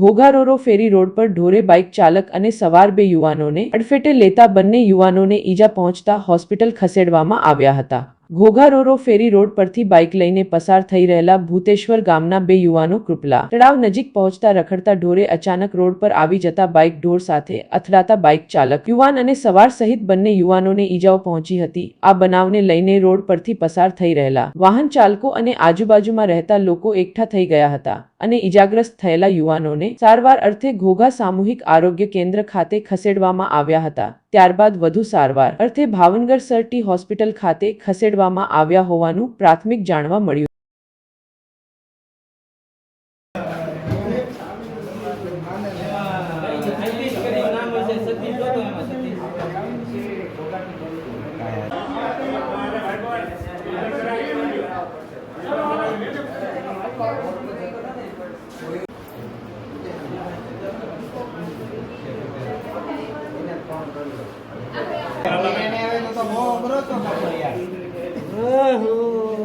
ઘોઘારોરો ફેરી road પર ઢોરે bike ચાલક અને સવાર બે યુવાનોને અડફેટે લેતા બંને યુવાનોને ઈજા પહોંચતા હોસ્પિટલ ખસેડવામાં આવ્યા હતા. ઘોઘારોરો ફેરી રોડ પરથી બાઇક લઈને પસાર થઈ રહેલા ભૂતેશ્વર ગામના બે યુવાનો કૃપલા. તળાવ નજીક પહોંચતા રખડતા ઢોરે અચાનક રોડ પર આવી જતા બાઇક ઢોર સાથે અથડાતા બાઇક ચાલક. યુવાન અને સવાર સહિત બંને યુવાનોને ઈજાઓ પહોંચી હતી. આ બનાવને લઈને રોડ પરથી પસાર થઈ રહેલા વાહન ચાલકો અને આજુબાજુમાં રહેતા લોકો એકઠા થઈ ગયા હતા અને ઈજાગ્રસ્ત થયેલા યુવાનોને સારવાર અર્થે ઘોઘા સામૂહિક આરોગ્ય કેન્દ્ર ખાતે ખસેડવામાં આવ્યા હતા. ત્યારબાદ વધુ સારવાર અર્થે ભાવનગર સરટી હોસ્પિટલ ખાતે ખસેડવામાં આવ્યા હોવાનું પ્રાથમિક જાણવા મળ્યું. સતીશ Uhum.